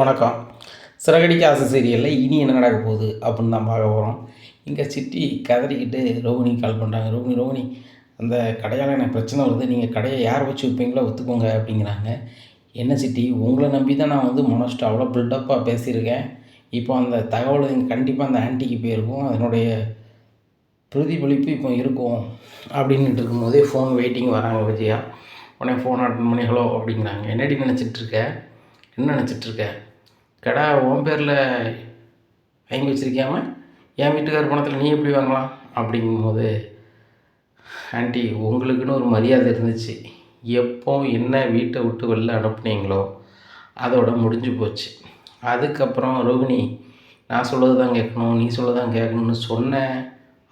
வணக்கம். சிறகடிக்க ஆசை சீரியலில் இனி என்ன நடக்க போகுது அப்படின்னு தான் பார்க்க போகிறோம் இங்கே சிட்டி கதறிக்கிட்டு ரோகிணி கால் பண்ணுறாங்க ரோகிணி ரோகிணி அந்த கடையால் எனக்கு பிரச்சனை வருது. நீங்கள் கடையை யார் வச்சு விற்பீங்களோ ஒத்துக்கோங்க அப்படிங்கிறாங்க. என்ன சிட்டி? உங்களை நம்பி தான் நான் வந்து மனோஸ்ட்டு அவ்வளோ பில்டப்பாக பேசியிருக்கேன். இப்போ அந்த தகவல் கண்டிப்பாக அந்த ஆன்ட்டிக்கு போயிருக்கும். அதனுடைய பிரதிபலிப்பு இப்போ இருக்கும் அப்படின்ட்டு இருக்கும்போதே ஃபோன் வெயிட்டிங் வராங்க விஜயா. உடனே ஃபோன் அட்டன் பண்ணி ஹலோ அப்படிங்கிறாங்க. என்னடி நினச்சிட்டு என்ன நினச்சிட்ருக்க? கடா கடை உன் பேரில் வாங்கி வச்சிருக்கியாம? என் வீட்டுக்கார பணத்தில் நீ எப்படி வாங்கலாம்? அப்படிங்கும்போது ஆண்டி உங்களுக்குன்னு ஒரு மரியாதை இருந்துச்சு. எப்போ என்ன வீட்டை விட்டு வெளில அனுப்புனீங்களோ அதோட முடிஞ்சு போச்சு. அதுக்கப்புறம் ரோகிணி நான் சொல்கிறது தான் கேட்கணும் நீ சொல்ல தான் கேட்கணும்னு சொன்னேன்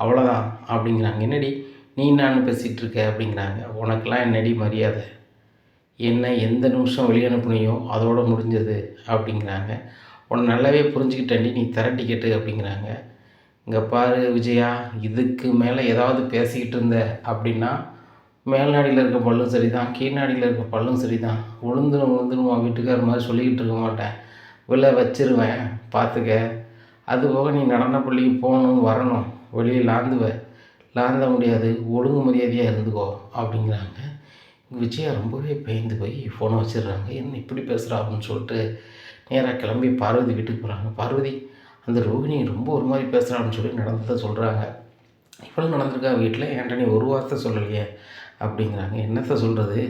அவ்வளோதான் அப்படிங்கிறாங்க. என்னடி நீ நான் பேசிகிட்டு இருக்க அப்படிங்கிறாங்க. உனக்கெல்லாம் என்னடி மரியாதை? என்ன எந்த நிமிஷம் வெளியே அதோடு முடிஞ்சது அப்படிங்கிறாங்க. உன்னை நல்லாவே புரிஞ்சுக்கிட்டேன்டி நீ தர டிக்கெட்டு அப்படிங்கிறாங்க. இங்கே பாரு விஜயா இதுக்கு மேலே ஏதாவது பேசிக்கிட்டு இருந்த அப்படின்னா மேல்நாடியில் இருக்க பல்லும் சரி தான் கீழ்நாடியில் இருக்க பல்லும் சரி தான் உளுந்துரும் உளுந்துரும் வீட்டுக்கார மாதிரி சொல்லிக்கிட்டு இருக்க மாட்டேன். விலை வச்சிருவேன் பார்த்துக்க அது போக நீ நடன பள்ளிக்கு போகணும் வரணும். வெளியே லாந்துவ. லாந்த முடியாது ஒழுங்கு மரியாதையாக இருந்துக்கோ அப்படிங்கிறாங்க. விஜயா ரொம்பவே பயந்து போய் ஃபோனை வச்சிடுறாங்க. என்ன இப்படி பேசுகிறா அப்படின்னு சொல்லிட்டு நேராக கிளம்பி பார்வதி வீட்டுக்கு போகிறாங்க பார்வதி அந்த ரோகிணி ரொம்ப ஒரு மாதிரி பேசுகிறான்னு சொல்லி நடந்ததை சொல்கிறாங்க இவ்வளோ நடந்திருக்கா வீட்டில்? என்கிட்ட ஒரு வார்த்தை சொல்லலையே? அப்படிங்கிறாங்க. என்னத்தை சொல்கிறது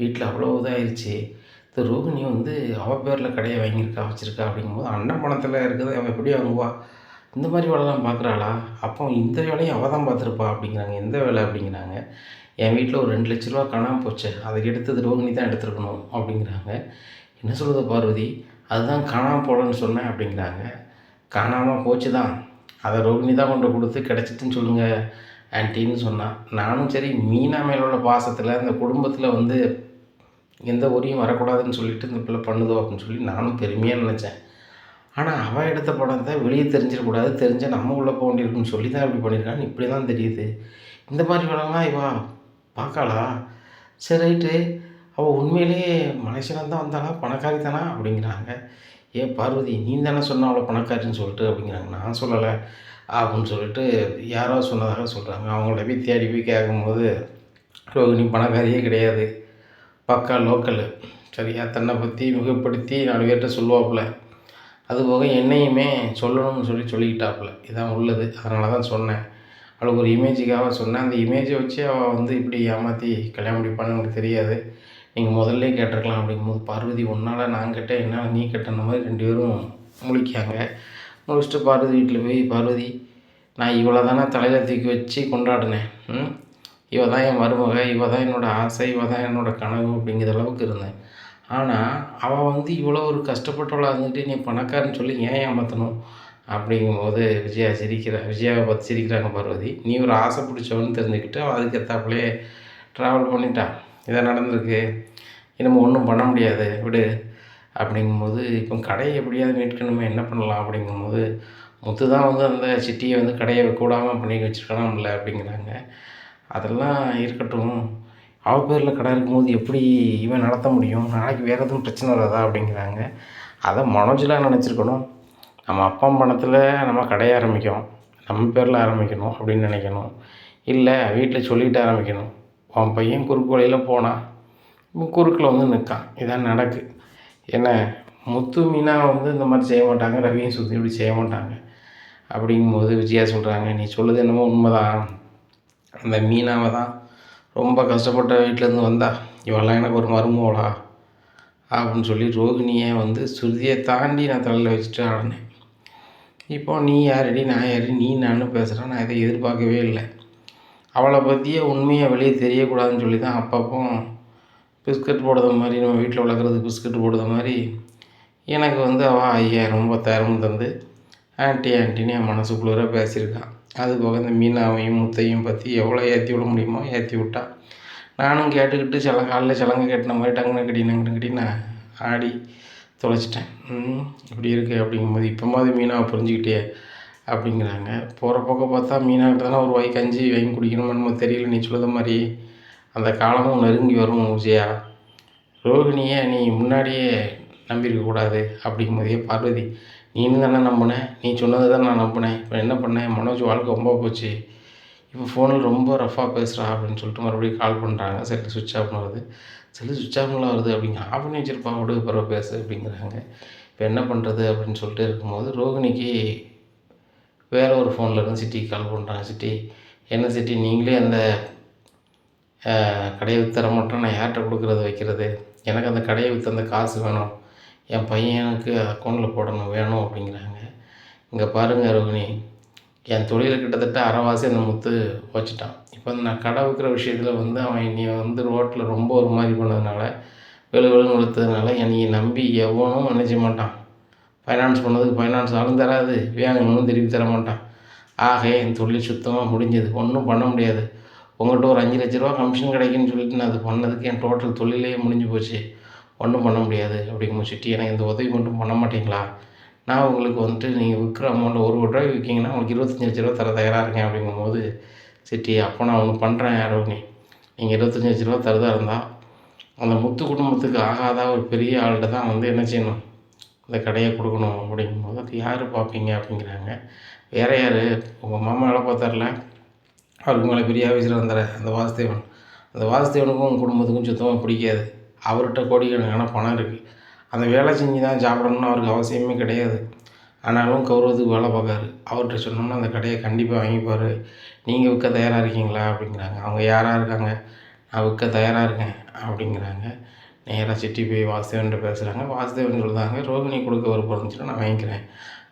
வீட்டில் அவ்வளோ இதாகிருச்சு இந்த ரோகிணி வந்து அவள் பேரில் கடையை வாங்கியிருக்கா வச்சுருக்கா அப்படிங்கும்போது அண்ணன் பணத்தில் இருக்கிறத அவள் எப்படி வாங்குவா? இந்த மாதிரி வேலைலாம் பார்க்குறாளா? அப்போ இந்த வேலையும் அவள் தான் பார்த்துருப்பா அப்படிங்கிறாங்க. எந்த வேலை அப்படிங்கிறாங்க. என் வீட்டில் ஒரு ரெண்டு லட்ச ரூபா காணாமல் போச்சு. அதை எடுத்தது ரோகிணி தான் எடுத்துருக்கணும் அப்படிங்கிறாங்க. என்ன சொல்லுது பார்வதி? அதுதான் காணாமல் போகலன்னு சொன்னேன் அப்படிங்கிறாங்க. காணாமல் போச்சு தான். அதை ரோகிணி தான் கொண்டு கொடுத்து கிடச்சிட்டுன்னு சொல்லுங்கள் ஆன்ட்டின்னு சொன்னான் நானும் சரி மீனா மேல உள்ள பாசத்தில் இந்த குடும்பத்தில் வந்து எந்த உரியும் வரக்கூடாதுன்னு சொல்லிட்டு இந்த பிள்ளை பண்ணுதோ அப்படின்னு சொல்லி நானும் பெருமையாக நினச்சேன். ஆனால் அவள் எடுத்த படத்தை வெளியே தெரிஞ்சிடக்கூடாது. தெரிஞ்சால் நம்ம உள்ளே போக வேண்டியிருக்குன்னு சொல்லி தான் இப்படி பண்ணியிருக்கான்னு இப்படி தான் தெரியுது. இந்த மாதிரி படம்லாம் இவா பார்க்காளா? சரி ரைட்டு. அவள் உண்மையிலேயே மனுஷனாக தான் வந்தாளா? பணக்காரி தானா அப்படிங்கிறாங்க. ஏ பார்வதி நீ தானே சொன்ன அவளை பணக்காரின்னு சொல்லிட்டு அப்படிங்கிறாங்க. நான் சொல்லலை. அப்படின்னு சொல்லிட்டு யாரோ சொன்னதாக சொல்கிறாங்க அவங்கள போய் தேடி போய் கேட்கும்போது ரோகிணி பணக்காரியே கிடையாது. பக்கா லோக்கலு. சரியா? தன்னை பற்றி மிகப்படுத்தி நாலு பேர்கிட்ட சொல்லுவாப்புல. அதுபோக என்னையுமே சொல்லணும்னு சொல்லி சொல்லிக்கிட்டாப்புல. இதான் உள்ளது. அதனால தான் சொன்னேன். அவளுக்கு ஒரு இமேஜுக்காக சொன்னேன். அந்த இமேஜை வச்சு அவள் வந்து இப்படி ஏமாற்றி கல்யாணம் முடிப்பான்னு எனக்கு தெரியாது. நீங்கள் முதல்ல கேட்டிருக்கலாம் அப்படிங்கும்போது பார்வதி ஒன்றால் நான் கேட்டேன் என்னால் நீ கேட்டன மாதிரி ரெண்டு பேரும் முழிக்காங்க முடிச்சுட்டு பார்வதி வீட்டில் போய் பார்வதி நான் இவ்வளோ தானே தலையில் தூக்கி வச்சு கொண்டாடினேன். இவ தான் என் மருமக இவ தான் என்னோடய ஆசை இவ தான் என்னோடய கனவு அப்படிங்கிற அளவுக்கு இருந்தேன். ஆனால் அவள் வந்து இவ்வளோ ஒரு கஷ்டப்பட்டவளாக இருந்துட்டு நீ பணக்காரன்னு சொல்லி ஏன் ஏமாற்றணும் அப்படிங்கும்போது விஜயா சிரிக்கிறா விஜயாவை பார்த்து சிரிக்கிறாங்க பார்வதி. நீ ஒரு ஆசை பிடிச்சவன்னு தெரிஞ்சுக்கிட்டு அவள் அதுக்கேற்றாப்புலே ட்ராவல் பண்ணிட்டான். இதான் நடந்திருக்கு. இனிமேல் ஒன்றும் பண்ண முடியாது. விடு. அப்படிங்கும்போது இப்போ கடையை எப்படியாவது மீட்கணுமே என்ன பண்ணலாம் அப்படிங்கும்போது முத்து தான் வந்து அந்த சிட்டியை வந்து கடையை கூடாமல் பண்ணி வச்சுருக்கலாம்ல அப்படிங்கிறாங்க. அதெல்லாம் இருக்கட்டும். அவ பேரில் கடை இருக்கும்போது எப்படி இவன் நடத்த முடியும்? நாளைக்கு வேறு எதுவும் பிரச்சனை வராதா அப்படிங்கிறாங்க. அதை மனோஜெலாம் நினச்சிருக்கணும். நம்ம அப்பா பணத்தில் நம்ம கடையை ஆரம்பிக்கிறோம் நம்ம பேரில் ஆரம்பிக்கணும் அப்படின்னு நினைக்கணும். இல்லை வீட்டில் சொல்லிட்டு ஆரம்பிக்கணும். உன் பையன் குறுக்கு வழியில் போனான் குறுக்கில் வந்து நிற்கான். இதான் நடக்கு. என்ன முத்து மீனா வந்து இந்த மாதிரி செய்ய மாட்டாங்க. ரவியும் சுற்றி இப்படி செய்ய மாட்டாங்க. அப்படிங்கும்போது விஜயா சொல்கிறாங்க நீ சொல்லுது என்னமோ உண்மைதான். அந்த மீனாவை தான் ரொம்ப கஷ்டப்பட்ட வீட்டிலேருந்து வந்தா. இவெல்லாம் எனக்கு ஒரு மருமகளா? அப்படின்னு சொல்லி ரோகிணியை வந்து சுருதியை தாண்டி நான் தலையில் வச்சுட்டு ஆடினேன் இப்போ நீ யாரடி நான் யாரடி நீ நானும் பேசுகிறேன் நான் இதை எதிர்பார்க்கவே இல்லை. அவளை பற்றியே உண்மையாக வெளியே தெரியக்கூடாதுன்னு சொல்லி தான் அப்பப்போ பிஸ்கட் போடுற மாதிரி நம்ம வீட்டில் வளர்க்குறதுக்கு பிஸ்கட் போடுற மாதிரி எனக்கு வந்து அவள் ஐயாயிரம் பத்தாயிரம் தந்து ஆண்டி ஆண்டின்னு என் மனசுக்குள்ளே பேசியிருக்கான் அது போக இந்த மீனாவையும் முத்தையும் பற்றி எவ்வளோ ஏற்றி விட முடியுமோ ஏற்றி விட்டான் நானும் கேட்டுக்கிட்டு சில காலில் சிலங்க கட்டின மாதிரி டங்குனு கட்டி கட்டினா நான் ஆடி தொலைச்சிட்டேன். இப்படி இருக்குது அப்படிங்கும்போது இப்போமாவது மீனாவை புரிஞ்சுக்கிட்டே அப்படிங்கிறாங்க. போகிற போக்க பார்த்தா மீனாக்கிட்ட ஒரு வாய் கஞ்சி வாங்கி குடிக்கணுமோ தெரியல. நீ சொல்லுற மாதிரி அந்த காலமும் நெருங்கி வரும் விஜயா ரோகிணியை நீ முன்னாடியே நம்பியிருக்கக்கூடாது அப்படிங்கும்போதே பார்வதி நீனு தானே நம்பினேன் நீ சொன்னதை தான் நான் நம்பினேன். இப்போ என்ன பண்ணேன் மனோஜ் வாழ்க்கை ரொம்ப போச்சு. இப்போ ஃபோனில் ரொம்ப ரஃபாக பேசுகிறா அப்படின்னு சொல்லிட்டு மறுபடியும் கால் பண்ணுறாங்க செல்லு சுவிட்ச் ஆஃப்னு வருது. செல்லு சுவிட்ச் ஆஃப்லாம் வருது அப்படிங்க ஆஃப் பண்ணி வச்சிருப்பா விடு பரவ பேசு அப்படிங்கிறாங்க. இப்போ என்ன பண்ணுறது அப்படின்னு சொல்லிட்டு இருக்கும்போது ரோகிணிக்கு வேறு ஒரு ஃபோனில் இருந்து சிட்டிக்கு கால் பண்ணுறாங்க சிட்டி என்ன சிட்டி? நீங்களே அந்த கடையை வித்தர மட்டும் நான் யார்கிட்ட கொடுக்குறது வைக்கிறது? எனக்கு அந்த கடையை விற்று அந்த காசு வேணும். என் பையனுக்கு அக்கௌண்ட்டில் போடணும் வேணும் அப்படிங்கிறாங்க. இங்கே பாருங்கள் ரோகிணி. என் தொழிலை கிட்டத்தட்ட அறவாசி அந்த முத்து வச்சுட்டான். இப்போ நான் கடை விற்கிற விஷயத்தில் வந்து அவன் என்னைய வந்து ரோட்டில் ரொம்ப ஒரு மாதிரி பண்ணதுனால வெளு வெளு வளர்த்ததுனால என்னையை நம்பி எவனும் நினைச்ச மாட்டான். ஃபைனான்ஸ் பண்ணதுக்கு ஃபைனான்ஸ் ஆளும் தராது வேணும்னு திருப்பி தர மாட்டான். ஆக என் தொழில் சுத்தமாக முடிஞ்சது. ஒன்றும் பண்ண முடியாது. உங்கள்கிட்ட ஒரு அஞ்சு லட்ச ரூபா கமிஷன் கிடைக்குன்னு சொல்லிட்டு நான் அது பண்ணதுக்கு என் டோட்டல் தொழிலே முடிஞ்சு போச்சு. ஒன்றும் பண்ண முடியாது. அப்படிங்கும் சிட்டி எனக்கு இந்த உதவி மட்டும் பண்ண மாட்டீங்களா? நான் உங்களுக்கு வந்துட்டு நீங்கள் விற்கிற அமௌண்ட்டில் ஒரு கோடி ரூபாய் விற்கிங்கன்னா உங்களுக்கு இருபத்தஞ்சி லட்ச ரூபா தர தயாராக இருக்கேன் அப்படிங்கும்போது சிட்டி அப்போ நான் ஒன்று பண்ணுறேன் ரோகிணி நீங்கள் இருபத்தஞ்சி லட்ச ரூபா தரதா இருந்தால் அந்த முத்து குடும்பத்துக்கு ஆகாத ஒரு பெரிய ஆள்கிட்ட தான் வந்து என்ன செய்யணும்? இந்த கடையை கொடுக்கணும் அப்படிங்கும்போது அது யார் பார்ப்பீங்க அப்படிங்கிறாங்க. வேறு யார்? உங்கள் மாமா வேலை பார்த்தார்ல? அவருக்கு மேலே பெரிய ஆஃபீஸில் வந்தார் அந்த வாசுதேவன். அந்த வாசுதேவனுக்கும் உங்கள் குடும்பத்துக்கும் சுத்தமாக பிடிக்காது. அவர்கிட்ட கோடிக்கணக்கான பணம் இருக்குது அந்த வேலை செஞ்சு தான் சாப்பிடணும்னு அவருக்கு அவசியமே கிடையாது. ஆனாலும் கௌரவத்துக்கு வேலை பார்க்காரு. அவர்கிட்ட சொன்னோம்னா அந்த கடையை கண்டிப்பாக வாங்கிப்பார். நீங்கள் விற்க தயாராக இருக்கீங்களா? அப்படிங்கிறாங்க. அவங்க யாராக இருக்காங்க? நான் விற்க தயாராக இருக்கேன். அப்படிங்கிறாங்க. நேராக சிட்டி போய் வாசுதேவன்கிட்ட பேசுகிறாங்க வாசுதேவன் சொல்கிறாங்க ரோகிணி கொடுக்க ஒரு இருந்துச்சுன்னா நான் வாங்கிக்கிறேன்.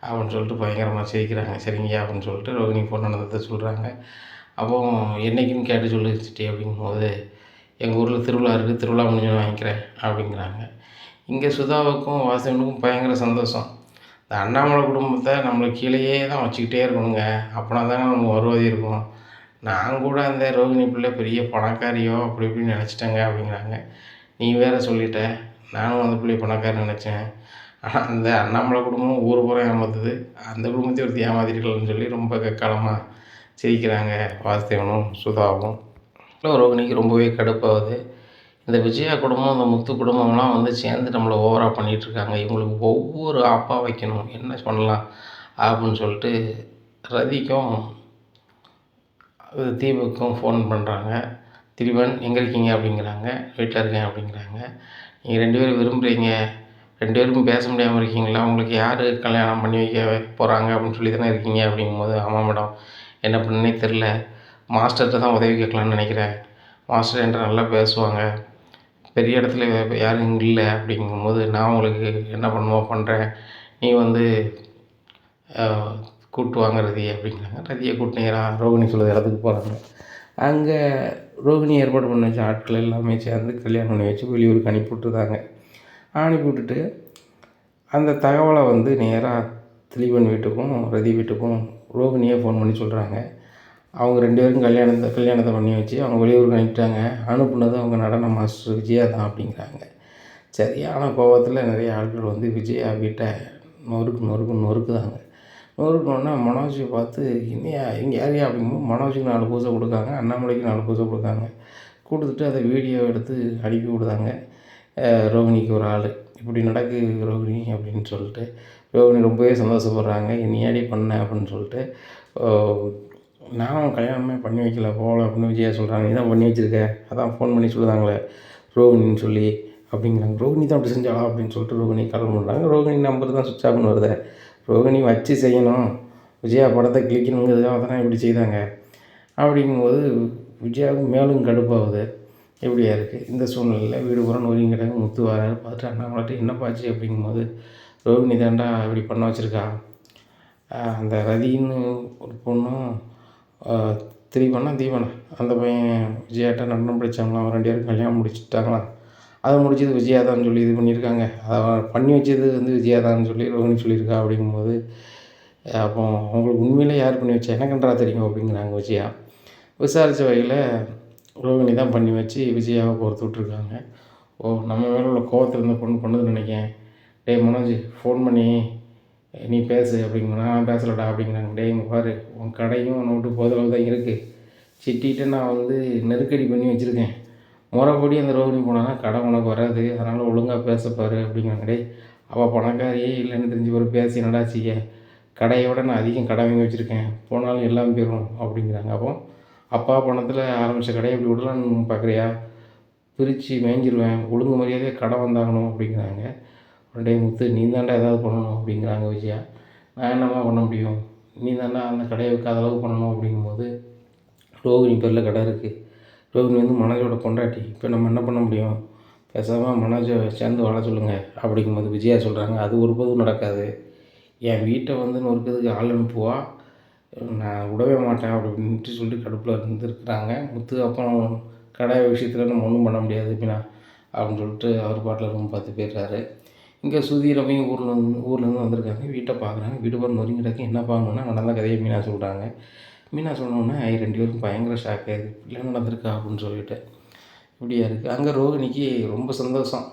அப்படின்னு சொல்லிட்டு பயங்கரமாக சிரிக்கிறாங்க. சரிங்கய்யா அப்படின்னு சொல்லிட்டு ரோகிணி ஃபோன் நடந்ததை சொல்கிறாங்க அப்போ என்னைக்குன்னு கேட்டு சொல்லு சிட்டி அப்படிங்கும்போது எங்கள் ஊரில் திருவிழா இருக்குது திருவிழா முடிஞ்சு வாங்கிக்கிறேன். அப்படிங்கிறாங்க. இங்கே சுதாவுக்கும் வாசுதேவனுக்கும் பயங்கர சந்தோஷம். இந்த அண்ணாமலை குடும்பத்தை நம்மளுக்கு கீழேயே தான் வச்சுக்கிட்டே இருக்கணுங்க. அப்படின்னா தாங்க நம்ம வருவதி இருக்கும். நான் கூட அந்த ரோகிணி பிள்ளை பெரிய பணக்காரியோ அப்படி இப்படின்னு நினச்சிட்டேங்க அப்படிங்கிறாங்க. நீ வேற சொல்லிட்ட. நானும் அந்த பிள்ளை பணக்காரன் நினச்சேன். ஆனால் அந்த அண்ணாமலை குடும்பம் ஊர் பூரா ஏமாத்துது. அந்த குடும்பத்தையும் ஒருத்தி ஏமாத்திருக்கலன்னு சொல்லி ரொம்ப கக்காலமாக சிரிக்கிறாங்க வாசுதேவனும் சுதாவும். ரோகிணிக்கு ரொம்பவே கடுப்பாகுது. இந்த விஜயா குடும்பம் இந்த முத்து குடும்பம்லாம் வந்து சேர்ந்து நம்மளை ஓவராக பண்ணிகிட்ருக்காங்க இவங்களுக்கு ஒவ்வொரு ஆப்பாக வைக்கணும். என்ன பண்ணலாம் அப்படின்னு சொல்லிட்டு ரதிக்கும் அது ஃபோன் பண்ணுறாங்க திரிவன் எங்கே இருக்கீங்க? அப்படிங்கிறாங்க. வீட்டில் இருக்கேன் அப்படிங்கிறாங்க. நீங்கள் ரெண்டு பேரும் விரும்புகிறீங்க ரெண்டு பேருக்கும் பேச முடியாமல் இருக்கீங்களா? உங்களுக்கு யார் கல்யாணம் பண்ணி வைக்க போகிறாங்க அப்படின்னு சொல்லி தானே இருக்கீங்க அப்படிங்கும்போது ஆமாம் மேடம். என்ன பண்ணனே தெரில மாஸ்டர்கிட்ட தான் உதவி கேட்கலான்னு நினைக்கிறேன். மாஸ்டர் என்கிட்ட நல்லா பேசுவாங்க. பெரிய இடத்துல யாரும் இல்லை அப்படிங்கும்போது நான் உங்களுக்கு என்ன பண்ணுமோ பண்ணுறேன் நீ வந்து கூப்பிட்டு வாங்க ரதி அப்படிங்கிறாங்க. ரதியை கூட்டு நேராக ரோகிணி சொல்லுற இடத்துக்கு போகிறாங்க அங்கே ரோகிணி ஏற்பாடு பண்ண வச்ச ஆட்கள் எல்லாமே சேர்ந்து கல்யாணம் பண்ணி வச்சு வெளியூருக்கு அனுப்பி விட்டுருந்தாங்க அனுப்பி விட்டுட்டு அந்த தகவலை வந்து நேராக திலீபன் வீட்டுக்கும் ரதி வீட்டுக்கும் ரோகிணியே ஃபோன் பண்ணி சொல்கிறாங்க அவங்க ரெண்டு பேரும் கல்யாணத்தை கல்யாணத்தை பண்ணி வச்சு அவங்க வெளியூருக்கு அனுப்பிட்டாங்க. அனுப்புனது அவங்க நடன மாஸ்டர் விஜயா தான் அப்படிங்கிறாங்க. சரியான கோவத்தில் நிறைய ஆட்கள் வந்து விஜயா வீட்டை நொறுக்கு நொறுக்கு நொறுக்குதாங்க. நொறுக்கணுன்னா மனோஜை பார்த்து இனியா இங்கே யாரையா அப்படிங்கும்போது மனோஜுக்கு நாலு பூசை கொடுக்காங்க அண்ணாமலைக்கு நாலு பூசை கொடுக்காங்க. கொடுத்துட்டு அதை வீடியோ எடுத்து அனுப்பி விடுதாங்க. அஹ் ரோகிணிக்கு ஒரு ஆள். இப்படி நடக்கு ரோகிணி அப்படின்னு சொல்லிட்டு ரோகிணி ரொம்பவே சந்தோஷப்படுறாங்க. என்னையாடி பண்ண? அப்படின்னு சொல்லிட்டு நானும் கல்யாணமே பண்ணி வைக்கல போகல அப்படின்னு விஜயா சொல்கிறாங்க நீ தான் பண்ணி வச்சிருக்க? அதான் ஃபோன் பண்ணி சொல்லுதாங்களே ரோகிணின்னு சொல்லி அப்படிங்கிறாங்க. ரோகிணி தான் அப்படி செஞ்சாளா? அப்படின்னு சொல்லிட்டு ரோகிணி கால் பண்ணுறாங்க ரோகிணி நம்பர் தான் சுவிட்ச் ஆஃப்னு வருது. ரோகிணி வச்சு செய்யணும். விஜயா படத்தை கிளிக்கணுங்கிறதுக்காக தானே இப்படி செய்தாங்க. அப்படிங்கும்போது விஜயாவுக்கு மேலும் கடுப்பாகுது. எப்படியா இருக்குது இந்த சூழ்நிலையில் வீடு பூரா நொறுங்கி கிடக்கு முத்து வராரு பார்த்துட்டு அண்ணாமலாட்டி என்னப்பாச்சு அப்படிங்கும்போது ரோகிணி தாண்டா இப்படி பண்ண வச்சுருக்கா? அந்த ரதின்னு ஒரு பொண்ணும் ஆஹ் திலீபனா தீபனா அந்த பையன் விஜயாட்ட நடனம் படித்தாங்களாம் அவன் ரெண்டு பேரும் கல்யாணம் முடிச்சுட்டாங்களாம் அதை முடிச்சது விஜயாதான்னு சொல்லி இது பண்ணியிருக்காங்க. அதை பண்ணி வச்சது வந்து விஜயாதான்னு சொல்லி ரோஹினி சொல்லியிருக்கா அப்படிங்கும்போது அப்போ அவங்களுக்கு உண்மையிலே யார் பண்ணி வச்சா எனக்குன்றா தெரியும் அப்படிங்கிறாங்க விஜயா. விசாரித்த வகையில் ரோகிணி தான் பண்ணி வச்சு விஜயாவை பொறுத்து விட்ருக்காங்க ஓ நம்ம மேலே உள்ள கோவத்தில் இருந்த பொண்ணு பண்ணுதுன்னு நினைக்கேன் டேய் மனோஜ் ஃபோன் பண்ணி நீ பேசு அப்படிங்க நான் பேசலடா அப்படிங்கிறாங்க. டேய் இங்கே பாரு உன் கடையும் நோட்டு விட்டு போதளவு தான் இருக்குது சிட்டிகிட்ட நான் வந்து நெருக்கடி பண்ணி வச்சுருக்கேன். முறைப்படி அந்த ரோகிணி போனான்னா கடை உனக்கு வராது. அதனால் ஒழுங்காக பேசப்பார் அப்படிங்கிறாங்க. டேய் அவள் பணக்காரியே இல்லைன்னு தெரிஞ்சு ஒரு பேசி என்னடா செய்ய? கடையை விட நான் அதிகம் கடை வாங்கி வச்சுருக்கேன். போனாலும் எல்லாம் போயிடும் அப்படிங்கிறாங்க. அப்போ அப்பா பணத்தில் ஆரம்பித்த கடையை இப்படி விடலான்னு பார்க்குறியா பிரித்து மேய்ஞ்சிருவேன். ஒழுங்கு மரியாதையாக கடை வந்தாகணும் அப்படிங்கிறாங்க. உடனே முத்து நீ தாண்டா ஏதாவது பண்ணணும் அப்படிங்கிறாங்க விஜயா. நான் என்னம்மா பண்ண முடியும்? நீ தாண்டா அந்த கடையை வைக்காத அளவுக்கு பண்ணணும் அப்படிங்கும்போது ரோகிணி பேரில் கடை இருக்குது ரோகிணி வந்து மனோஜோட பொண்டாட்டி. இப்போ நம்ம என்ன பண்ண முடியும்? பேசாமல் மனோஜை சேர்ந்து வாழ சொல்லுங்கள் அப்படிங்கும்போது விஜயா சொல்கிறாங்க அது ஒருபோதும் நடக்காது. என் வீட்டை வந்து நொறுக்கிறதுக்கு ஆள் அனுப்புவா. நான் விடவே மாட்டேன் அப்படின்ட்டு சொல்லிட்டு கடுப்பில் இருந்துருக்குறாங்க. முத்து அப்புறம் கடை விஷயத்தில் நம்ம ஒன்றும் பண்ண முடியாது மீனா அப்படின்னு சொல்லிட்டு அவர் பாட்டில் ரொம்ப பார்த்து போயிடுறாரு. இங்கே சுதீரமையும் ஊரில் வந்து ஊர்லேருந்து வந்திருக்காங்க. வீட்டை பார்க்குறாங்க. வீட்டு பார்த்து நொறுங்கிடாக்க என்ன பார்க்கணுன்னா நடந்த கதையை மீனா சொல்கிறாங்க மீனா சொன்னோன்னே ஐ ரெண்டு பேரும் பயங்கர ஷாக் ஆகுது இப்படிலாம் நடந்திருக்கா? அப்படின்னு சொல்லிட்டு. இப்படியா இருக்குது அங்கே ரோகிணிக்கு ரொம்ப சந்தோஷம்.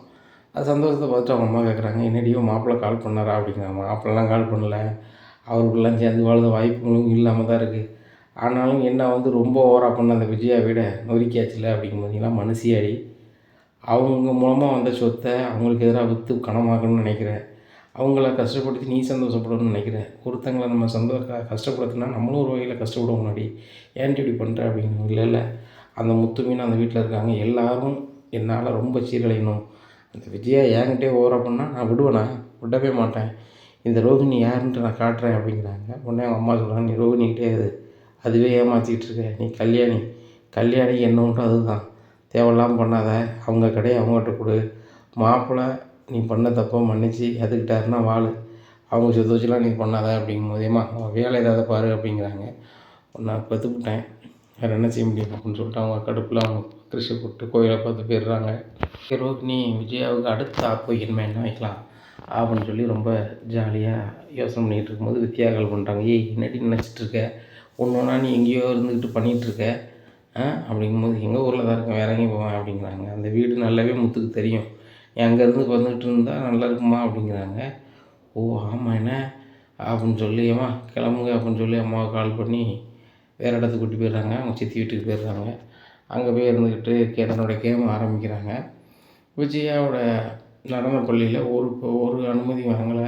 அது சந்தோஷத்தை பார்த்துட்டு அவங்க அம்மா கேட்குறாங்க என்னடியோ மாப்பிள்ளை கால் பண்ணாரா? அப்படிங்கிறாங்க மாப்பிள்ளலாம் கால் பண்ணல. அவருக்குலாம் சேர்ந்து வாழ்ந்த வாய்ப்புகளும் இல்லாமல் தான் இருக்குது ஆனாலும் என்ன வந்து ரொம்ப ஓவராக பண்ண அந்த விஜயா விட நொறுக்கியாச்சுல? அப்படிங்கும்போதெல்லாம் மனசியாடி அவங்க மூலமாக வந்த சொத்தை அவங்களுக்கு எதிராக விற்று கனமாக்கணும்னு நினைக்கிறேன். அவங்கள கஷ்டப்படுத்தி நீ சந்தோஷப்படணும்னு நினைக்கிறேன். ஒருத்தங்களை நம்ம சந்தோ க கஷ்டப்படுத்தினா நம்மளும் ஒரு வகையில் கஷ்டப்படுவோம் முன்னாடி. ஏன்டி இப்படி பண்ணுற அப்படின்னு இல்லை. இல்லை அந்த முத்து மீன் அந்த வீட்டில் இருக்காங்க. எல்லோரும் என்னால் ரொம்ப சீரழியணும். அந்த விஜயா என்கிட்டே ஓவராக பண்ணால் நான் விடுவேனா? விடவே மாட்டேன். இந்த ரோகிணி யாருன்ட்டு நான் காட்டுறேன் அப்படிங்கிறாங்க. உடனே அவங்க அம்மா சொல்கிறாங்க நீ ரோகிணி கிடையாது அதுவே ஏமாற்றிக்கிட்டு இருக்க. நீ கல்யாணி. கல்யாணி என்ன உண்டோ அதுதான். தேவையில்லாமல் பண்ணாத. அவங்க கடையை அவங்ககிட்ட கொடு. மாப்பிள்ளை நீ பண்ண தப்போ மன்னிச்சு எதுக்கிட்டாருன்னா வாழ். அவங்க சொத்து வச்சுலாம் நீ பண்ணாத அப்படிங்கும்போதேமா அவன் வேலை ஏதாவது பாரு அப்படிங்கிறாங்க. நான் கற்றுக்கிட்டேன் வேறு என்ன செய்ய முடியும் அப்படின்னு சொல்லிட்டு அவங்க கடுப்பில் அவங்க திருஷ்டி போட்டு கோயிலை பார்த்து போயிடுறாங்க. ரோஹினி விஜயாவுக்கு அடுத்த ஆப்பு என்ன என்ன வைக்கலாம்? அப்படின்னு சொல்லி ரொம்ப ஜாலியாக யோசனை பண்ணிகிட்டு இருக்கும்போது வித்யா பண்ணுறாங்க ஏய் என்னடி நினச்சிட்டு இருக்க? ஒன்று ஒன்றா நீ எங்கேயோ இருந்துக்கிட்டு பண்ணிகிட்ருக்க அப்படிங்கும்போது எங்கள் ஊரில் தான் இருக்கேன் வேற எங்கேயும் போவேன் அப்படிங்கிறாங்க. அந்த வீடு நல்லாவே முத்துக்கு தெரியும். அங்கேருந்து வந்துக்கிட்டு இருந்தால் நல்லா இருக்குமா அப்படிங்கிறாங்க. ஓ ஆமாம் என்ன? அப்படின்னு சொல்லி ஏமா கிளம்புங்க அப்படின்னு சொல்லி அம்மாவை கால் பண்ணி வேறு இடத்துக்கு கூட்டி போயிடுறாங்க. அவங்க சித்தி வீட்டுக்கு போயிடுறாங்க. அங்கே போய் இருந்துக்கிட்டு கேதனோட கேம் ஆரம்பிக்கிறாங்க. விஜயாவோட நடன பள்ளியில் ஒரு ஒரு அனுமதி வாங்கலை.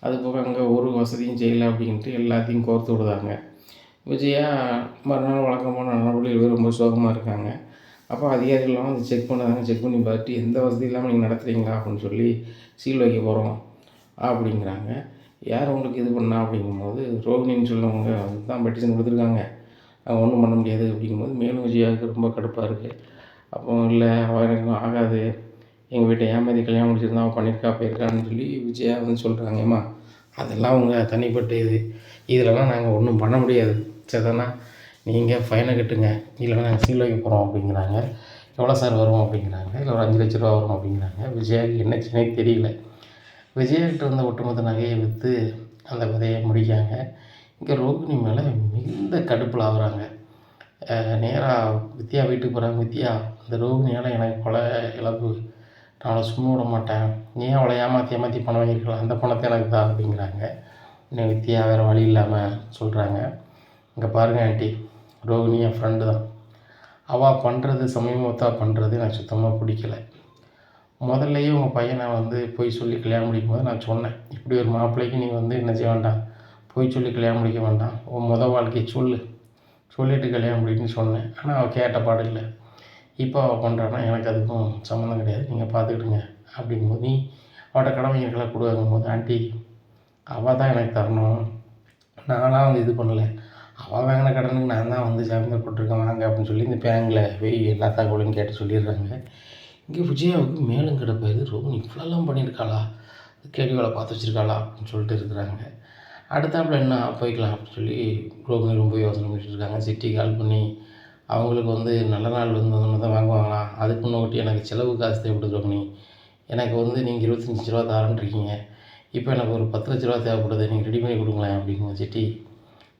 அது போக அங்கே ஒரு வசதியும் செய்யலை அப்படின்ட்டு எல்லாத்தையும் கோர்த்து விடுதாங்க விஜயா மறுநாள் வழக்கமான நடவடிக்கைகள் ரொம்ப சோகமாக இருக்காங்க. அப்போ அதிகாரிகள்லாம் வந்து செக் பண்ணாங்க. செக் பண்ணி பார்த்துட்டு எந்த வசதி இல்லாமல் நீங்கள் நடத்துகிறீங்களா அப்படின்னு சொல்லி சீல் வைக்க போகிறோம் அப்படிங்கிறாங்க. யார் உங்களுக்கு இது பண்ணா? அப்படிங்கும்போது ரோகிணின்னு சொல்லவங்க வந்து தான் பெட்டிஷன் கொடுத்துருக்காங்க. அவங்க ஒன்றும் பண்ண முடியாது அப்படிங்கும்போது மேலும் விஜயாவுக்கு ரொம்ப கடுப்பாக இருக்குது அப்போ இல்லை அவள் எனக்கு ஆகாது. எங்கள் வீட்டை ஏமாதி கல்யாணம் முடிச்சிருந்தா அவள் பண்ணியிருக்கா போயிருக்கான்னு சொல்லி விஜயா வந்து சொல்கிறாங்கம்மா அதெல்லாம் அவங்க தனிப்பட்ட இது. இதிலலாம் நாங்கள் ஒன்றும் பண்ண முடியாது. சரிதானா நீங்கள் ஃபைனை கட்டுங்க. இல்லைன்னா நாங்கள் சீல் வைக்க போகிறோம் அப்படிங்கிறாங்க. எவ்வளோ சார் வரும் அப்படிங்கிறாங்க. இல்லை ஒரு அஞ்சு லட்ச ரூபா வரும் அப்படிங்கிறாங்க. விஜயாவுக்கு என்ன செய்யனே தெரியல. விஜயாக்கிட்ட இருந்த ஒட்டுமொத்த நகையை விற்று அந்த கதையை முடிக்காங்க இங்கே ரோகிணி மேலே மிகுந்த கடுப்பில் ஆகுறாங்க. நேராக வித்யா வீட்டுக்கு போகிறாங்க வித்யா இந்த ரோகிணியால் எனக்கு பல இழப்பு. நான் அவளை சும்மா விட மாட்டேன். நீ அவளை ஏமாற்றி ஏமாற்றி பணம் வாங்கியிருக்கலாம்? அந்த பணத்தை எனக்கு தான் அப்படிங்கிறாங்க. இன்னும் வித்யா வேறு வழி இல்லாமல் சொல்கிறாங்க இங்கே பாருங்கள் ஆண்டி. ரோகிணி என் ஃப்ரெண்டு தான். அவள் பண்ணுறது சமீபத்தாக பண்ணுறது எனக்கு சுத்தமாக பிடிக்கல. முதல்லையே உங்கள் பையனை வந்து போய் சொல்லி கல்யாணம் முடிக்கும் போது நான் சொன்னேன். இப்படி ஒரு மாப்பிள்ளைக்கு நீ வந்து என்ன செய்ய வேண்டாம்? போய் சொல்லி கல்யாணம் முடிக்க வேண்டாம். உன் முத வாழ்க்கையை சொல்லு. சொல்லிட்டு கல்யாணம் முடிக்குன்னு சொன்னேன். ஆனால் அவள் கேட்ட பாடு இல்லை. இப்போ அவள் பண்ணுறான்னா எனக்கு அதுக்கும் சம்மந்தம் கிடையாது. நீங்கள் பார்த்துக்கிடுங்க அப்படிங்கும்போது நீ அவட்ட கடன் கொடுக்கும்போது போது ஆண்டி அவள் தான் எனக்கு தரணும். நானாக வந்து இது பண்ணலை. அவள் வாங்கின கடனுக்கு நான் தான் வந்து ஜாமீன் போட்டிருக்கேன் வாங்க அப்படின்னு சொல்லி இந்த பேங்கில் போய் எல்லா தகவலையும் கேட்டு சொல்லிடுறாங்க. இங்கே விஜயாவுக்கு மேலும் கிடப்பது ரோஹினி இவ்வளோலாம் பண்ணியிருக்காளா? கேள்வி வேலை பார்த்து வச்சுருக்காளா அப்படின்னு சொல்லிட்டு இருக்கிறாங்க. அடுத்தாப்புல என்ன போய்க்கலாம் அப்படின்னு சொல்லி ரோஹினி ரொம்ப யோசனை பண்ணிட்டு இருக்காங்க. சிட்டி கால் பண்ணி அவங்களுக்கு வந்து நல்ல நாள் வந்து தான் வாங்குவாங்களாம் அதுக்கு முன்னோட்டி எனக்கு செலவு காசு தேவைப்படுது ரோஹினி எனக்கு வந்து நீங்கள் இருபத்தஞ்சி ரூபா தரேன்ருக்கீங்க இப்போ எனக்கு ஒரு பத்து லட்ச ரூபா தேவைப்படுது. நீங்கள் ரெடி பண்ணி கொடுங்களேன் அப்படிங்க சிட்டி.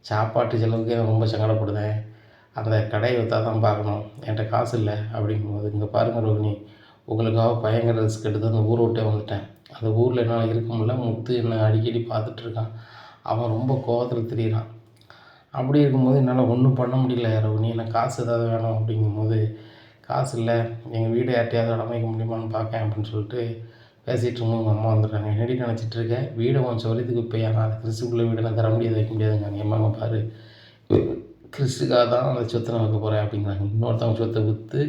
சாப்பாட்டு செலவுக்கே நான் ரொம்ப சங்கடப்படுதேன் அந்த கடையை விற்றா தான் பார்க்கணும். என்கிட்ட காசு இல்லை அப்படிங்கும்போது இங்கே பாருங்கள் ரோகிணி உங்களுக்காக பயங்கர ரிஸ்க் எடுத்து அந்த ஊரை விட்டே வந்துட்டேன். அந்த ஊரில் என்னால் இருக்க முடியல. முத்து என்னை அடிக்கடி பார்த்துட்ருக்கான் அவன் ரொம்ப கோவத்தில் திரியிறான். அப்படி இருக்கும்போது என்னால் ஒன்றும் பண்ண முடியல ரோகிணி. எனக்கு காசு ஏதாவது வேணும் அப்படிங்கும்போது காசு இல்லை. எங்கள் வீடு யார்ட்டையாவது அடம் முடியுமான்னு பார்க்கேன் அப்படின்னு சொல்லிட்டு பேசிகிட்டு இருக்கும்போது உங்கள் அம்மா வந்துடுறாங்க என்னடி நினச்சிட்டு இருக்கேன் வீடை கொஞ்சம் சௌரியத்துக்கு போய் ஆனால் அது கிறிஸ்துக்குள்ளே வீடை நான் தர முடியாது வைக்க முடியாதுங்க. எங்கள் அம்மாங்க பாரு. கிறிஸ்துக்காக தான் அந்த சொத்தை நான் வைக்க போகிறேன் அப்படிங்கிறாங்க. இன்னொருத்தவங்க சொத்தை விற்று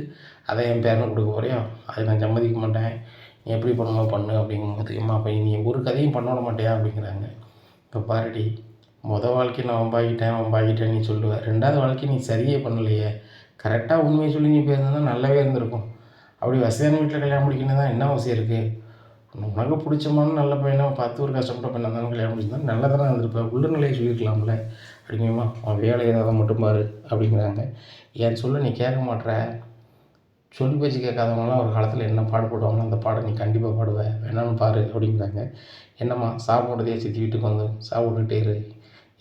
அதை என் பேரனை கொடுக்க போறியா? அதை நான் சம்மதிக்க மாட்டேன். நீ எப்படி பண்ணணுமோ பண்ணு அப்படிங்கும்போது அம்மா அப்போ நீ ஒரு கதையும் பண்ண விட மாட்டியா? அப்படிங்கிறாங்க. இப்போ பாருடி மொதல் வாழ்க்கையை நான் வம்பாக்கிட்டேன் வம்பாக்கிட்டேன் நீ சொல்லுவ. ரெண்டாவது வாழ்க்கையை நீ சரியே பண்ணலையே. கரெக்டாக உண்மையை சொல்லி நீ போயிருந்தா நல்லாவே இருந்திருக்கும். அப்படி வசதியான வீட்டில் கல்யாணம் முடிக்கணும் தான் என்ன அவசியம் இருக்குது உனக்கு பிடிச்சமான நல்ல பையனாக பார்த்து ஒரு கஷ்டப்பட்ட பையனாக தான் கல்யாணம் பிடிச்சிருந்தா நல்லா தானே இருந்திருப்பேன் உள்ள நிலையை சொல்லியிருக்கலாம்ல அப்படிங்கம்மா அவன் வேலை ஏதாவது மட்டும் பாரு அப்படிங்கிறாங்க. என் சொல்ல நீ கேட்க மாட்ற. சொல்லி பேச்சு கேட்காதவங்களாம் ஒரு காலத்தில் என்ன பாடுபடுவாங்களோ அந்த பாடம் நீ கண்டிப்பாக பாடுவ. வேணாம்னு பாரு அப்படிங்கிறாங்க. என்னம்மா சாப்பிட்றதையே சித்தி வீட்டுக்கு வந்து சாப்பிட்டுட்டே இரு.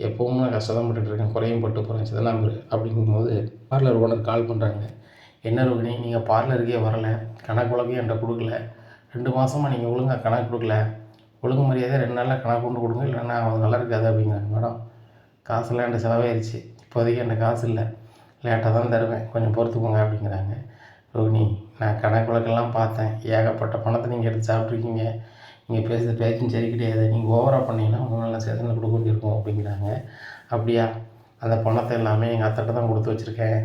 எப்பவும் நான் கஷ்டப்பட்டுட்டு இருக்கேன் குறையும் பட்டு போகிறேன் சிதனாம் இரு அப்படிங்கும்போது பார்லர் ஓனர் கால் பண்ணுறாங்க என்ன ரோகிணி நீங்கள் பார்லருக்கே வரலை. கணக்கு உலகையும் என்கிட்ட கொடுக்கல. ரெண்டு மாதமாக நீங்கள் ஒழுங்கா கணக்கு கொடுக்கல. ஒழுங்கு மரியாதை ரெண்டு நாளில் கணக்கு கொண்டு கொடுங்க. இல்லைன்னா அவங்க நல்லா இருக்காது அப்படிங்கிறாங்க மேடம் காசெல்லாம் என்கிட்ட செலவாயிருச்சு. இப்போதைக்கு என்கிட்ட காசு இல்லை. லேட்டாக தான் தருவேன். கொஞ்சம் பொறுத்துக்கோங்க அப்படிங்கிறாங்க. ரோகிணி நான் கணக்கு வழக்கெல்லாம் பார்த்தேன். ஏகப்பட்ட பணத்தை நீங்கள் எடுத்து சாப்பிட்ருக்கீங்க நீங்கள் பேசுகிற பேச்சும் சரி கிடையாது. நீங்கள் ஓவராக பண்ணீங்கன்னா மூணு நாள் சேதனை கொடுக்க வேண்டியிருக்கும் அப்படிங்கிறாங்க. அப்படியா? அந்த பணத்தை எல்லாமே எங்கள் அத்தாட்ட தான் கொடுத்து வச்சுருக்கேன்.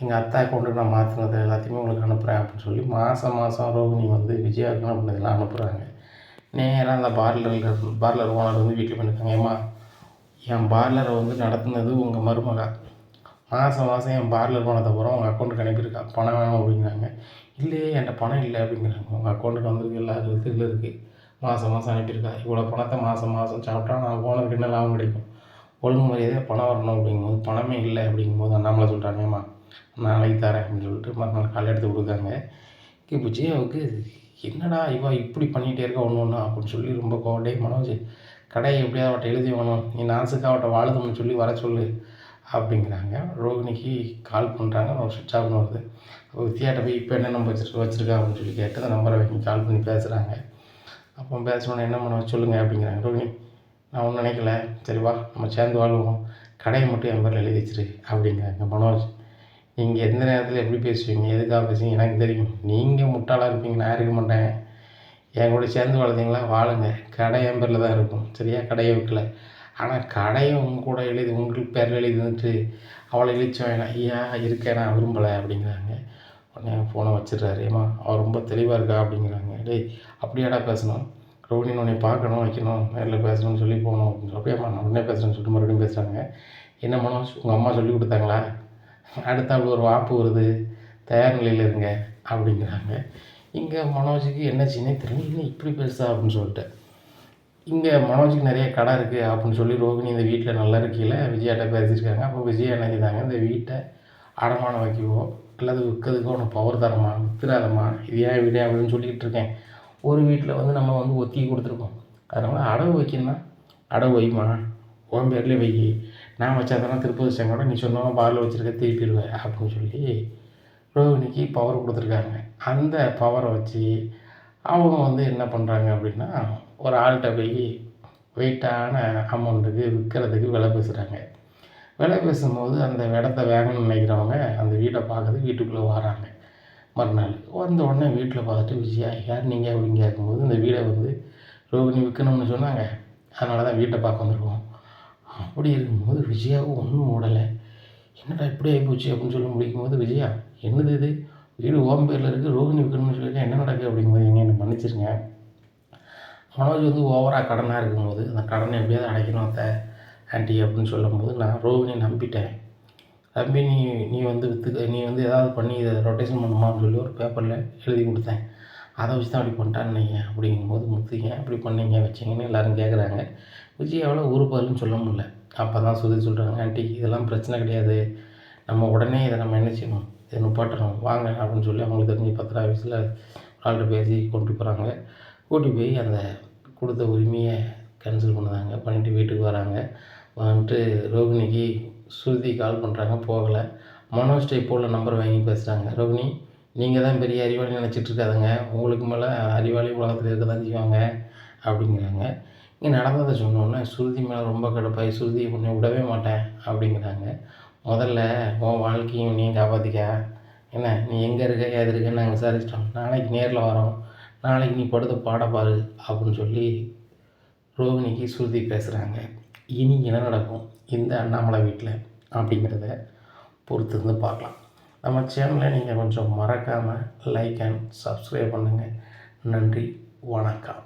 எங்கள் அத்தா அக்கௌண்ட்டுக்கு நான் மாற்றினது எல்லாத்தையுமே உங்களுக்கு அனுப்புகிறேன் அப்படின்னு சொல்லி மாதம் மாதம் ரோகிணி வந்து விஜயாவுக்கு அனுப்புனதெல்லாம் அனுப்புகிறாங்க நேராக அந்த பார்லரில் பார்லர் ஓனர் வந்து வீட்டில் பண்ணியிருக்காங்க என் பார்லரை வந்து நடத்துனது உங்கள் மருமகா. மாதம் மாதம் என் பார்லர் பணத்தை பூரா உங்கள் அக்கௌண்ட்டுக்கு அனுப்பியிருக்கா. பணம் வேணும் அப்படிங்கிறாங்க. இல்லையே என்கிட்ட பணம் இல்லை அப்படிங்கிறாங்க. உங்கள் அக்கௌண்ட்டுக்கு வந்திருக்கு எல்லா இதில் இருக்குது மாதம் மாதம் அனுப்பியிருக்கா. இவ்வளோ பணத்தை மாதம் மாதம் சாப்பிட்டா நான் போனதுக்கு என்ன லாபம் கிடைக்கும்? ஒழுங்கு மரியாதையாக பணம் வரணும் அப்படிங்கும்போது பணமே இல்லை அப்படிங்கும்போது அண்ணாமலை சொல்கிறாங்கம்மா நாளைக்கு தரேன் அப்படின்னு சொல்லிட்டு மறுநாள் காலை எடுத்து கொடுக்காங்க இப்போ ஜெயாவுக்கு என்னடா இவா இப்படி பண்ணிகிட்டே இருக்கா ஒன்று ஒன்று அப்படின்னு சொல்லி ரொம்ப கோவட்டே மனோஜ் கடையை எப்படியாவது அவட்ட எழுதி வேணும் நீ நாசுக்கு அவட்ட வாழுதுன்னு சொல்லி வர சொல்லு அப்படிங்கிறாங்க. ரோகிணிக்கு கால் பண்ணுறாங்க நான் சுவிட்ச் ஆஃப்னு வருது. அப்போ வித்தியாட்ட போய் இப்போ என்ன நம்பர் வச்சுட்டு வச்சுருக்கா அப்படின்னு சொல்லி கேட்டு அந்த நம்பரை வாங்கி கால் பண்ணி பேசுகிறாங்க அப்போ பேசணுன்னு என்ன பண்ண சொல்லுங்கள் அப்படிங்கிறாங்க. ரோகிணி நான் ஒன்றும் நினைக்கல. சரி வா நம்ம சேர்ந்து வாழ்வோம். கடையை மட்டும் என் பேரில் எழுதி வச்சிரு அப்படிங்கிறாங்க மனோஜ். நீங்கள் எந்த நேரத்தில் எப்படி பேசுவீங்க? எதுக்காக பேசுவீங்க? எனக்கு தெரியும். நீங்கள் முட்டாளாக இருப்பீங்க. நான் இருக்க மாட்டேன். என் கூட சேர்ந்து வளர்த்தீங்களா வாழுங்க. கடை என் பேரில் தான் இருக்கும். சரியா? கடையை விற்கல ஆனால் கடையை உங்க கூட எழுதி உங்களுக்கு பேரில் எழுதி வந்துட்டு அவளை இழிச்சோம் வேணாம். ஐயா இருக்கேன். நான் விரும்பலை. அப்படிங்கிறாங்க. உடனே ஃபோனை வச்சிடுறாரு. ஏமா அவள் ரொம்ப தெளிவாக இருக்கா? அப்படிங்கிறாங்க. டேய் அப்படியாடா பேசணும்? ரோஹினி உன்னை பார்க்கணும் வைக்கணும் நேரில் பேசணும்னு சொல்லி போகணும். அப்படின்னு சொல்லி அப்படியாம்மா நான் உடனே பேசுகிறேன்னு சொல்லிட்டு மறுபடியும் பேசுகிறாங்க என்ன மனோஜ் உங்கள் அம்மா சொல்லி கொடுத்தாங்களா? அடுத்தாப்புல ஒரு வாப்பு வருது. தயார் நிலையில் இருங்க அப்படிங்கிறாங்க. இங்கே மனோஜுக்கு என்ன சின்ன தெரியல. இல்லை இப்படி பெருசா அப்படின்னு சொல்லிட்டு. இங்கே மனோஜுக்கு நிறைய கடை இருக்குது அப்படின்னு சொல்லி ரோகிணி இந்த வீட்டில் நல்லா இருக்கையில் விஜயாட்ட பேசியிருக்காங்க. அப்போ விஜயா என்ன செய்தாங்க இந்த வீட்டை அடமானம் வைக்கவோ அல்லது விற்கிறதுக்கு உனக்கு பவர் தரமா வித்துறாதம்மா இது ஏன் வீடு அப்படின்னு சொல்லிக்கிட்டு இருக்கேன். ஒரு வீட்டில் வந்து நம்ம வந்து ஒத்தி கொடுத்துருக்கோம். அதனால் அடவு வைக்கணும்னா அடவு வைமா? உன் பேர்லேயே வை நான் வச்சா திருப்பதி செங்கோட நீ சொன்னவங்க பாரில் வச்சுருக்க திருப்பிடுவேன் அப்படின்னு சொல்லி ரோஹிணிக்கு பவர் கொடுத்துருக்காங்க. அந்த பவரை வச்சு அவங்க வந்து என்ன பண்ணுறாங்க அப்படின்னா ஒரு ஆள்கிட்ட போய் வெயிட்டான அமௌண்ட்டுக்கு விற்கிறதுக்கு விலை பேசுகிறாங்க விலை பேசும்போது அந்த இடத்த வேணும்னு நினைக்கிறவங்க அந்த வீட்டை பார்க்குறது வீட்டுக்குள்ளே வராங்க. மறுநாள் வந்த உடனே வீட்டில் பார்த்துட்டு விஜயா யார் நீங்கள் அப்படின்னு கேட்கும்போது இந்த வீடை வந்து ரோகிணி விற்கணும்னு சொன்னாங்க. அதனால தான் வீட்டை பார்க்க வந்திருக்கோம். அப்படி இருக்கும்போது விஜயாவும் ஒன்றும் ஓடலை. என்னடா இப்படி ஆகிப்போச்சு அப்படின்னு சொல்லி முடிக்கும்போது விஜயா என்னது இது? வீடு ஓம் பேரில் இருக்குது ரோகிணி விற்கணும்னு சொல்லியிருக்கேன் என்ன நடக்குது? அப்படிங்கும்போது நீங்கள் என்ன மன்னிச்சிருங்க. மனோஜ் வந்து ஓவராக கடனாக இருக்கும்போது அந்த கடனை எப்படியாவது அடைக்கணும் அத்தை ஆண்டி அப்படின்னு சொல்லும்போது நான் ரோகிணி நம்பிட்டேன். நம்பி நீ நீ வந்து விற்று நீ வந்து ஏதாவது பண்ணி இதை ரொட்டேஷன் பண்ணுமான்னு சொல்லி ஒரு பேப்பரில் எழுதி கொடுத்தேன். அதை வச்சு தான் அப்படி பண்ணிட்டான்னு அப்படிங்கும்போது முத்துங்க அப்படி பண்ணீங்க? வச்சிங்கன்னு எல்லோரும் கேட்குறாங்க விஜயாவில் ஒரு பதிலும் சொல்ல முடியல. அப்போ தான் சுதி சொல்கிறாங்க ஆண்டி இதெல்லாம் பிரச்சனை கிடையாது. நம்ம உடனே இதை நம்ம என்ன செய்யணும்? இதை நிப்பாட்டணும். வாங்க அப்படின்னு சொல்லி அவங்களுக்கு தெரிஞ்சு பத்திர ஆஃபீஸில் ஆள்கிட்ட பேசி கொண்டு போகிறாங்க கூட்டி போய் அந்த கொடுத்த உரிமையை கேன்சல் பண்ணுறாங்க. பண்ணிவிட்டு வீட்டுக்கு வராங்க. வந்துட்டு ரோகிணிக்கு ஸ்ருதி கால் பண்ணுறாங்க போகலை. மனோஜ்ட்ட இப்போ உள்ள நம்பர் வாங்கி பேசுகிறாங்க ரோகிணி நீங்கள் தான் பெரிய அறிவாளி நினச்சிட்டு இருக்காதுங்க. உங்களுக்கு மேலே அறிவாளி உலகத்தில் இருக்க தான் செய்வாங்க அப்படிங்கிறாங்க. இங்கே நடந்ததை சொன்னோன்னே ஸ்ருதி மேலே ரொம்ப கடுப்பாகி ஸ்ருதி உன்னை விடவே மாட்டேன் அப்படிங்கிறாங்க. முதல்ல உன் வாழ்க்கையும் நீ காப்பாற்றிக்க என்ன நீ எங்கே இருக்க ஏது இருக்கன்னு நாங்கள் விசாரிச்சிட்டோம். நாளைக்கு நேரில் வரோம். நாளைக்கு நீ படுத்த பாட பாரு அப்படின்னு சொல்லி ரோகிணிக்கு ஸ்ருதி பேசுகிறாங்க இனி என்ன நடக்கும்? இந்த அண்ணாமலை வீட்டில் அப்படிங்கிறத பொறுத்து இருந்து பார்க்கலாம். நம்ம சேனலை நீங்கள் கொஞ்சம் மறக்காமல் லைக் அண்ட் சப்ஸ்கிரைப் பண்ணுங்கள் நன்றி வணக்கம்.